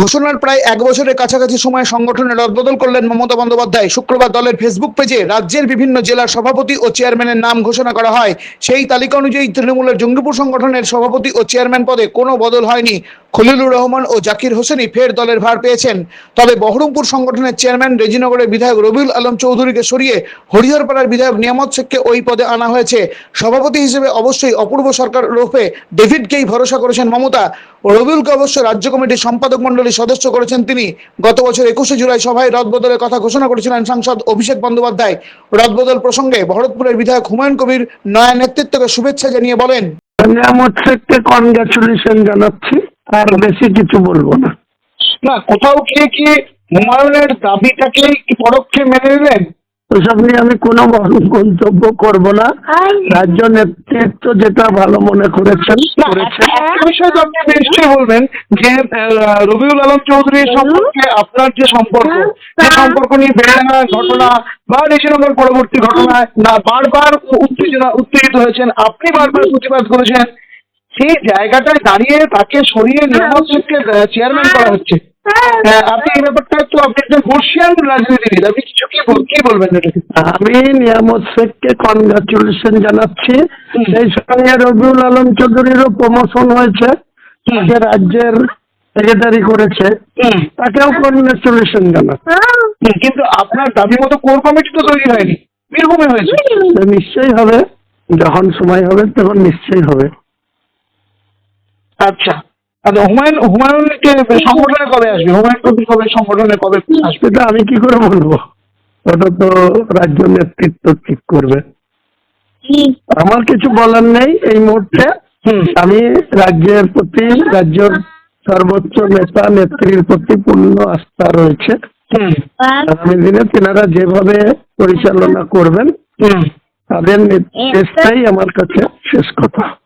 ঘোষণার প্রায় এক বছরের কাছাকাছি সময় সংগঠনের রদবদল করলেন মমতা বন্দ্যোপাধ্যায়। শুক্রবার দলের ফেসবুক পেজে রাজ্যের বিভিন্ন জেলার সভাপতি ও চেয়ারম্যানের নাম ঘোষণা করা হয়। সেই তালিকা অনুযায়ী তৃণমূলের জঙ্গিপুর সংগঠনের সভাপতি ও চেয়ারম্যান পদে কোনো বদল হয়নি। খলিলুর রহমান ও জাকির হোসেনই ফের দলের ভার পেয়েছেন। তবে বহরমপুর সংগঠনের চেয়ারম্যান, রেজিনগরের বিধায়ক রবিউল আলম চৌধুরীকে সরিয়ে হরিহরপাড়ার বিধায়ক নিয়ামত শেখকে ওই পদে আনা হয়েছে। সভাপতি হিসেবে অবশ্যই অপূর্ব সরকার রূপে ডেভিডকেই ভরসা করেছেন মমতা। রবিউলকে অবশ্য রাজ্য কমিটির সম্পাদক মণ্ডলীর সদস্য করেছেন তিনি। গত বছর একুশে জুলাই সভায় রদবদলের কথা ঘোষণা করেছিলেন সাংসদ অভিষেক বন্দ্যোপাধ্যায়। রদবদল প্রসঙ্গে ভরতপুরের বিধায়ক হুমায়ুন কবির নয়া নেতৃত্বকে শুভেচ্ছা জানিয়ে বলেন, নিয়ামত শেখকে কনগ্রাচুলেশন জানাচ্ছি। আর বেশি কিছু বলব না। না কোথাও গিয়ে কি হুমায়ুনের দাবিটাকে কি পরোক্ষে মেনে নেবেন? ওসব নিয়ে আমি কোনো মন্তব্য করব না। রাজ্য নেতৃত্ব যেটা ভালো মনে করেছেন করেছে বিষয় তো আপনি নিশ্চয়ই বলবেন যে আহ, রবিউল আলম চৌধুরীর সম্পর্কে আপনার যে সম্পর্ক যে সম্পর্ক নিয়ে বেড়ানা ঘটনা বা রেশনগর পরবর্তী ঘটনায় না বারবার উত্তেজনা উত্তেজিত হয়েছেন আপনি বারবার প্রতিবাদ করেছেন সেই জায়গাটায় দাঁড়িয়ে তাকে সরিয়ে নিয়ামত শেখকে চেয়ারম্যান করা হচ্ছে। আপনি এই ব্যাপারটা একটু আপনি একজন বর্ষিয়ান রাজনীতিবিদ আপনি কিছু কি কি বলবেন এটাকে আমি নিয়ামত শেখকে কনগ্রাচুলেশন জানাচ্ছি। সেই সঙ্গে রবিউল আলম চৌধুরীরও প্রমোশন হয়েছে। যে রাজ্যের সেক্রেটারি করেছে। তাকেও কনগ্রাচুলেশন জানাচ্ছি। হুম, কিন্তু আপনার দাবি মতো কোর কমিটি তো তৈরি হয়নি। বীরভূমে হয়েছে। নিশ্চয়ই হবে। যখন সময় হবে তখন নিশ্চয়ই হবে। আচ্ছা। আচ্ছা হুমায়ুন হুমায়ুনকে সংগঠনে কবে আসবে? হুমায়ুন কবির কবে সংগঠনে কবে আসবে? সেটা আমি কি করে বলব? ওটা তো রাজ্য নেতৃত্ব ঠিক করবে। আমার কিছু বলার নেই এই মুহূর্তে। আমি রাজ্যের প্রতি রাজ্যের সর্বোচ্চ নেতা নেত্রীর প্রতি পূর্ণ আস্থা রয়েছে। হুম। আগামী দিনে তেনারা যেভাবে পরিচালনা করবেন হুম। তাদের নির্দেশটাই আমার কাছে শেষ কথা।